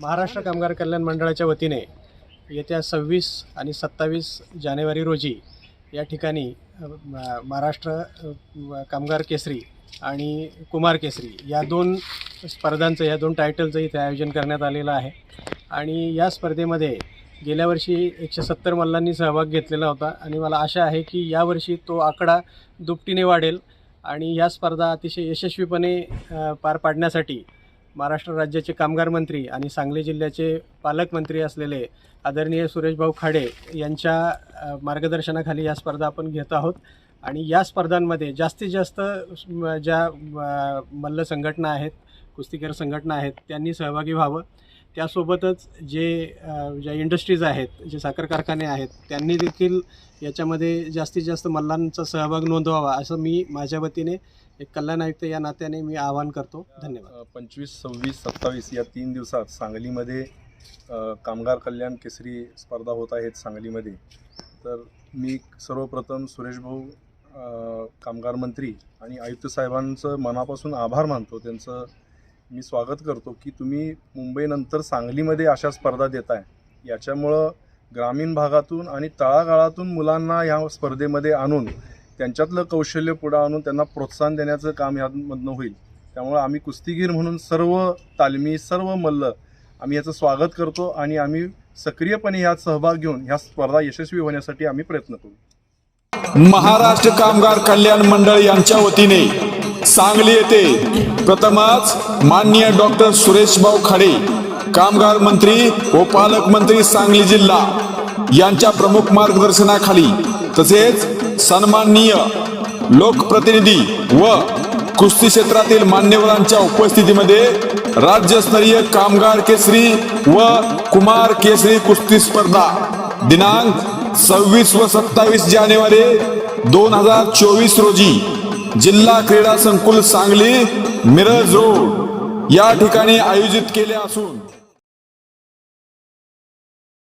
महाराष्ट्र कामगार कल्याण मंडळाच्या वतीने येत्या सव्वीस आणि सत्तावीस जानेवारी रोजी या ठिकाणी महाराष्ट्र कामगार केसरी आणि कुमार केसरी या दोन स्पर्धांचं या दोन टायटलचं इथे आयोजन करण्यात आलेलं आहे. आणि या स्पर्धेमध्ये गेल्या वर्षी एकशे सत्तर मल्लांनी सहभाग घेतलेला होता आणि मला आशा आहे की यावर्षी तो आकडा दुपटीने वाढेल आणि या स्पर्धा अतिशय यशस्वीपणे पार पाडण्यासाठी महाराष्ट्र राज्याचे कामगार मंत्री आणि सांगली जिल्ह्याचे पालकमंत्री असलेले आदरणीय सुरेशभाऊ खाडे यांच्या मार्गदर्शनाखाली या स्पर्धा आपण घेत आहोत. आणि या स्पर्धांमध्ये जास्तीत जास्त ज्या मल्ल संघटना आहेत कुस्तीगीर संघटना आहेत त्यांनी सहभागी व्हावं. त्यासोबतच जे ज्या इंडस्ट्रीज आहेत जे साखर कारखाने आहेत त्यांनी देखील याच्यामध्ये जास्तीत जास्त मल्लांचा सहभाग नोंदवावा असं मी माझ्या वतीने एक कल्याण आयुक्त या नात्याने मी आवाहन करतो. धन्यवाद. पंचवीस सव्वीस सत्तावीस या तीन दिवसात सांगलीमध्ये कामगार कल्याण केसरी स्पर्धा होत आहेत सांगलीमध्ये. तर मी सर्वप्रथम सुरेश भाऊ कामगार मंत्री आणि आयुक्त साहेबांचं मनापासून आभार मानतो. त्यांचं मी स्वागत करतो की तुम्ही मुंबईनंतर सांगलीमध्ये अशा स्पर्धा देत आहे याच्यामुळं ग्रामीण भागातून आणि तळागाळातून मुलांना ह्या स्पर्धेमध्ये आणून त्यांच्यातलं कौशल्य पुढं आणून त्यांना प्रोत्साहन देण्याचं काम ह्यामधनं होईल. त्यामुळं आम्ही कुस्तीगीर म्हणून सर्व तालमी सर्व मल्ल आम्ही याचं स्वागत करतो आणि आम्ही सक्रियपणे यात सहभाग घेऊन ह्या स्पर्धा यशस्वी होण्यासाठी आम्ही प्रयत्न करू. महाराष्ट्र कामगार कल्याण मंडळ यांच्या वतीने सांगली येथे प्रथमच माननीय डॉक्टर सुरेशभाऊ खाडे कामगार मंत्री व पालकमंत्री सांगली जिल्हा यांच्या प्रमुख मार्गदर्शनाखाली तसेच सन्माननीय लोकप्रतिनिधी व कुस्ती क्षेत्रातील मान्यवरांच्या उपस्थितीमध्ये राज्यस्तरीय कामगार केसरी व कुमार केसरी कुस्ती स्पर्धा दिनांक सव्वीस व सत्तावीस जानेवारी दोन हजार चोवीस रोजी जिल्हा क्रीडा संकुल सांगली मिरज रोड या ठिकाणी आयोजित केले असून